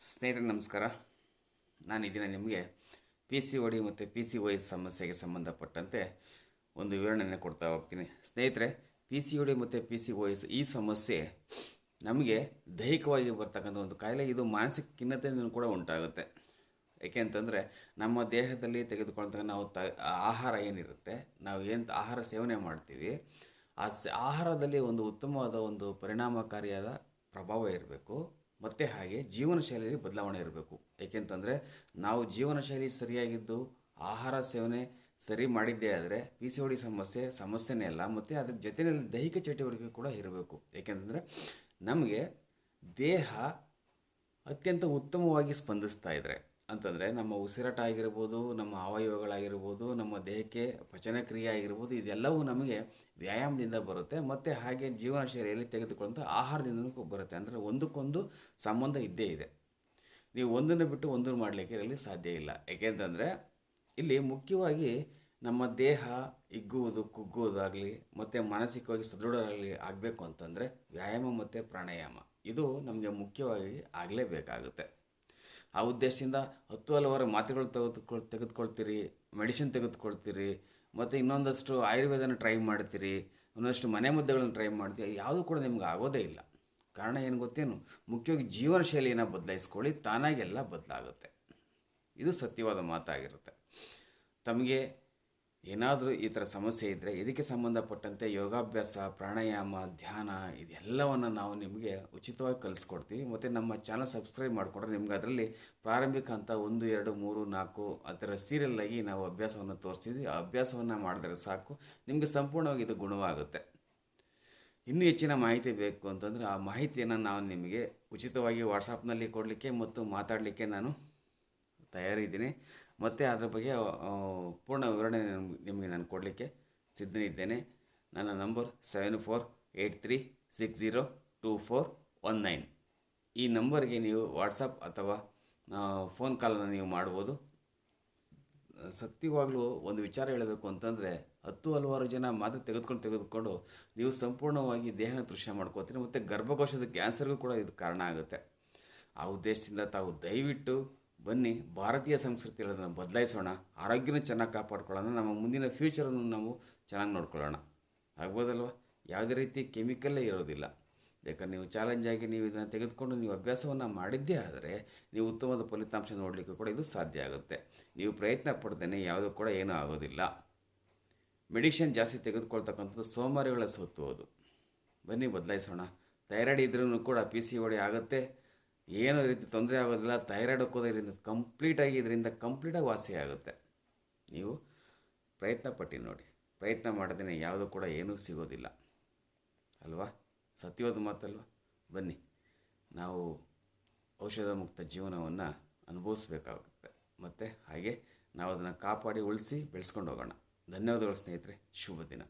ಸ್ನೇಹಿತರೆ ನಮಸ್ಕಾರ. ನಾನು ಈ ದಿನ ನಿಮಗೆ ಪಿ ಸಿ ಒ ಡಿ ಮತ್ತು ಪಿ ಸಿ ಎಸ್ ಸಮಸ್ಯೆಗೆ ಸಂಬಂಧಪಟ್ಟಂತೆ ಒಂದು ವಿವರಣೆಯನ್ನು ಕೊಡ್ತಾ ಹೋಗ್ತೀನಿ. ಸ್ನೇಹಿತರೆ ಪಿ ಸಿ ಒಡಿ ಮತ್ತು ಪಿ ಸಿ ಎಸ್ ಈ ಸಮಸ್ಯೆ ನಮಗೆ ದೈಹಿಕವಾಗಿ ಬರ್ತಕ್ಕಂಥ ಒಂದು ಕಾಯಿಲೆ, ಇದು ಮಾನಸಿಕ ಖಿನ್ನತೆಯಿಂದ ಕೂಡ ಉಂಟಾಗುತ್ತೆ. ಏಕೆ ಅಂತಂದರೆ, ನಮ್ಮ ದೇಹದಲ್ಲಿ ತೆಗೆದುಕೊಳ್ತಕ್ಕ ನಾವು ತ, ಆಹಾರ ಏನಿರುತ್ತೆ, ನಾವು ಏನು ಆಹಾರ ಸೇವನೆ ಮಾಡ್ತೀವಿ, ಆ ಆಹಾರದಲ್ಲಿ ಒಂದು ಉತ್ತಮವಾದ ಒಂದು ಪರಿಣಾಮಕಾರಿಯಾದ ಪ್ರಭಾವ ಇರಬೇಕು. ಮತ್ತು ಹಾಗೆ ಜೀವನ ಶೈಲಿಯಲ್ಲಿ ಬದಲಾವಣೆ ಇರಬೇಕು. ಏಕೆಂತಂದರೆ ನಾವು ಜೀವನ ಶೈಲಿ ಸರಿಯಾಗಿದ್ದು ಆಹಾರ ಸೇವನೆ ಸರಿ ಮಾಡಿದ್ದೇ ಆದರೆ ಪಿ ಸಿ ಡಿ ಸಮಸ್ಯೆ, ಸಮಸ್ಯೆನೇ ಅಲ್ಲ, ಮತ್ತು ಅದ್ರ ಜೊತೆಯಲ್ಲಿ ದೈಹಿಕ ಚಟುವಟಿಕೆ ಕೂಡ ಇರಬೇಕು. ಏಕೆಂತಂದರೆ ನಮಗೆ ದೇಹ ಅತ್ಯಂತ ಉತ್ತಮವಾಗಿ ಸ್ಪಂದಿಸ್ತಾ ಇದ್ದಾರೆ ಅಂತಂದರೆ ನಮ್ಮ ಉಸಿರಾಟ ಆಗಿರ್ಬೋದು ನಮ್ಮ ಅವಯವಗಳಾಗಿರ್ಬೋದು, ನಮ್ಮ ದೇಹಕ್ಕೆ ಪಚನ ಕ್ರಿಯೆ ಆಗಿರ್ಬೋದು ಇದೆಲ್ಲವೂ ನಮಗೆ ವ್ಯಾಯಾಮದಿಂದ ಬರುತ್ತೆ. ಮತ್ತು ಹಾಗೆ ಜೀವನ ಶೈಲಿಯಲ್ಲಿ ತೆಗೆದುಕೊಳ್ಳುವಂಥ ಆಹಾರದಿಂದಲೂ ಬರುತ್ತೆ. ಅಂದರೆ ಒಂದಕ್ಕೊಂದು ಸಂಬಂಧ ಇದ್ದೇ ಇದೆ. ನೀವು ಒಂದನ್ನು ಬಿಟ್ಟು ಒಂದನ್ನು ಮಾಡಲಿಕ್ಕೆ ಇರಲಿ ಸಾಧ್ಯ ಇಲ್ಲ. ಏಕೆಂತಂದರೆ ಇಲ್ಲಿ ಮುಖ್ಯವಾಗಿ ನಮ್ಮ ದೇಹ ಹಿಗ್ಗುವುದು ಕುಗ್ಗುವುದಾಗಲಿ, ಮತ್ತು ಮಾನಸಿಕವಾಗಿ ಸದೃಢರಾಗಲಿ ಆಗಬೇಕು ಅಂತಂದರೆ ವ್ಯಾಯಾಮ ಮತ್ತು ಪ್ರಾಣಾಯಾಮ. ಇದು ನಮಗೆ ಮುಖ್ಯವಾಗಿ ಆಗಲೇಬೇಕಾಗುತ್ತೆ. ಆ ಉದ್ದೇಶದಿಂದ ಹತ್ತು ಹಲವಾರು ಮಾತ್ರೆಗಳು ತೆಗೆದುಕೊಳ್, ತೆಗೆದುಕೊಳ್ತೀರಿ ಮೆಡಿಸಿನ್ ತೆಗೆದುಕೊಳ್ತೀರಿ, ಮತ್ತು ಇನ್ನೊಂದಷ್ಟು ಆಯುರ್ವೇದನ ಟ್ರೈ ಮಾಡ್ತೀರಿ, ಇನ್ನೊಂದಷ್ಟು ಮನೆ ಮುದ್ದೆಗಳನ್ನು ಟ್ರೈ ಮಾಡ್ತೀವಿ ಯಾವುದೂ ಕೂಡ ನಿಮ್ಗೆ ಆಗೋದೇ ಇಲ್ಲ. ಕಾರಣ ಏನು ಗೊತ್ತೇನು? ಮುಖ್ಯವಾಗಿ ಜೀವನ ಶೈಲಿಯನ್ನು ಬದಲಾಯಿಸ್ಕೊಳ್ಳಿ ತಾನಾಗೆಲ್ಲ ಬದಲಾಗುತ್ತೆ. ಇದು ಸತ್ಯವಾದ ಮಾತಾಗಿರುತ್ತೆ. ತಮಗೆ ಏನಾದರೂ ಈ ಥರ ಸಮಸ್ಯೆ ಇದ್ದರೆ ಇದಕ್ಕೆ ಸಂಬಂಧಪಟ್ಟಂತೆ ಯೋಗಾಭ್ಯಾಸ, ಪ್ರಾಣಾಯಾಮ, ಧ್ಯಾನ ಇದೆಲ್ಲವನ್ನು ನಾವು ನಿಮಗೆ ಉಚಿತವಾಗಿ ಕಲಿಸ್ಕೊಡ್ತೀವಿ. ಮತ್ತು ನಮ್ಮ ಚಾನಲ್ ಸಬ್ಸ್ಕ್ರೈಬ್ ಮಾಡಿಕೊಂಡ್ರೆ ನಿಮ್ಗೆ ಅದರಲ್ಲಿ ಪ್ರಾರಂಭಿಕ ಹಂತ ಒಂದು, ಎರಡು, ಮೂರು, ನಾಲ್ಕು ಆ ಥರ ಸೀರಿಯಲ್ಲಾಗಿ ನಾವು ಅಭ್ಯಾಸವನ್ನು ತೋರಿಸ್ತೀವಿ ಆ ಅಭ್ಯಾಸವನ್ನು ಮಾಡಿದ್ರೆ ಸಾಕು. ನಿಮಗೆ ಸಂಪೂರ್ಣವಾಗಿ ಇದು ಗುಣವಾಗುತ್ತೆ. ಇನ್ನೂ ಹೆಚ್ಚಿನ ಮಾಹಿತಿ ಬೇಕು ಅಂತಂದರೆ ಆ ಮಾಹಿತಿಯನ್ನು ನಾವು ನಿಮಗೆ ಉಚಿತವಾಗಿ ವಾಟ್ಸಪ್ನಲ್ಲಿ ಕೊಡಲಿಕ್ಕೆ ಮತ್ತು ಮಾತಾಡಲಿಕ್ಕೆ ನಾನು ತಯಾರಿದ್ದೀನಿ. ಮತ್ತು ಅದರ ಬಗ್ಗೆ ಪೂರ್ಣ ವಿವರಣೆ ನಿಮ್- ನಿಮಗೆ ನಾನು ಕೊಡಲಿಕ್ಕೆ ಸಿದ್ಧನಿದ್ದೇನೆ. ನನ್ನ number seven four eight three six zero two four one nine. ಈ ನಂಬರ್ಗೆ ನೀವು ವಾಟ್ಸಪ್ ಅಥವಾ ಫೋನ್ ಕಾಲನ್ನು ನೀವು ಮಾಡ್ಬೋದು. ಸತ್ಯವಾಗಲೂ ಒಂದು ವಿಚಾರ ಹೇಳಬೇಕು ಅಂತಂದರೆ, ಹತ್ತು ಹಲವಾರು ಜನ ಮಾತ್ರ ತೆಗೆದುಕೊಂಡು ತೆಗೆದುಕೊಂಡು ನೀವು ಸಂಪೂರ್ಣವಾಗಿ ದೇಹನ ದೃಶ್ಯ ಮಾಡ್ಕೋತೀರಿ. ಮತ್ತು ಗರ್ಭಕೋಶದ ಕ್ಯಾನ್ಸರ್ಗೂ ಕೂಡ ಇದು ಕಾರಣ ಆಗುತ್ತೆ. ಆ ಉದ್ದೇಶದಿಂದ ತಾವು ದಯವಿಟ್ಟು ಬನ್ನಿ, ಭಾರತೀಯ ಸಂಸ್ಕೃತಿ ಅದನ್ನು ಬದಲಾಯಿಸೋಣ, ಆರೋಗ್ಯನ ಚೆನ್ನಾಗಿ ಕಾಪಾಡ್ಕೊಳ್ಳೋಣ, ನಮ್ಮ ಮುಂದಿನ ಫ್ಯೂಚರನ್ನು ನಾವು ಚೆನ್ನಾಗಿ ನೋಡ್ಕೊಳ್ಳೋಣ. ಆಗ್ಬೋದಲ್ವ? ಯಾವುದೇ ರೀತಿ ಕೆಮಿಕಲ್ಲೇ ಇರೋದಿಲ್ಲ. ಯಾಕಂದ್ರೆ ನೀವು ಚಾಲೆಂಜ್ ಆಗಿ ನೀವು ಇದನ್ನು ತೆಗೆದುಕೊಂಡು ನೀವು ಅಭ್ಯಾಸವನ್ನು ಮಾಡಿದ್ದೇ ಆದರೆ ನೀವು ಉತ್ತಮವಾದ ಫಲಿತಾಂಶ ನೋಡಲಿಕ್ಕೆ ಕೂಡ ಇದು ಸಾಧ್ಯ ಆಗುತ್ತೆ. ನೀವು ಪ್ರಯತ್ನ ಪಡ್ದೇನೆ ಯಾವುದೂ ಕೂಡ ಏನೂ ಆಗೋದಿಲ್ಲ. ಮೆಡಿಷನ್ ಜಾಸ್ತಿ ತೆಗೆದುಕೊಳ್ತಕ್ಕಂಥದ್ದು ಸೋಮಾರಿಗಳ ಸೊತ್ತು ಅದು. ಬನ್ನಿ, ಬದಲಾಯಿಸೋಣ. ಥೈರಾಯ್ಡ್ ಇದ್ರೂ ಕೂಡ ಪಿ ಸಿ ಓಡಿ ಆಗುತ್ತೆ. ಏನೋ ರೀತಿ ತೊಂದರೆ ಆಗೋದಿಲ್ಲ ಥೈರಾಯ್ಡ್ ಹಾಕೋದ್ರಿಂದ ಕಂಪ್ಲೀಟಾಗಿ ಇದರಿಂದ ಕಂಪ್ಲೀಟಾಗಿ ವಾಸಿ ಆಗುತ್ತೆ. ನೀವು ಪ್ರಯತ್ನ ಪಟ್ಟಿ ನೋಡಿ. ಪ್ರಯತ್ನ ಮಾಡಿದ್ರೆ ಯಾವುದೂ ಕೂಡ ಏನೂ ಸಿಗೋದಿಲ್ಲ. ಅಲ್ವಾ? ಸತ್ಯವಾದ ಮಾತಲ್ವ? ಬನ್ನಿ. ನಾವು ಔಷಧ ಮುಕ್ತ ಜೀವನವನ್ನು ಅನುಭವಿಸ್ಬೇಕಾಗುತ್ತೆ. ಮತ್ತು ಹಾಗೆ ನಾವು ಅದನ್ನು ಕಾಪಾಡಿ, ಉಳಿಸಿ ಬೆಳೆಸ್ಕೊಂಡು ಹೋಗೋಣ. ಧನ್ಯವಾದಗಳು ಸ್ನೇಹಿತರೆ. ಶುಭ ದಿನ.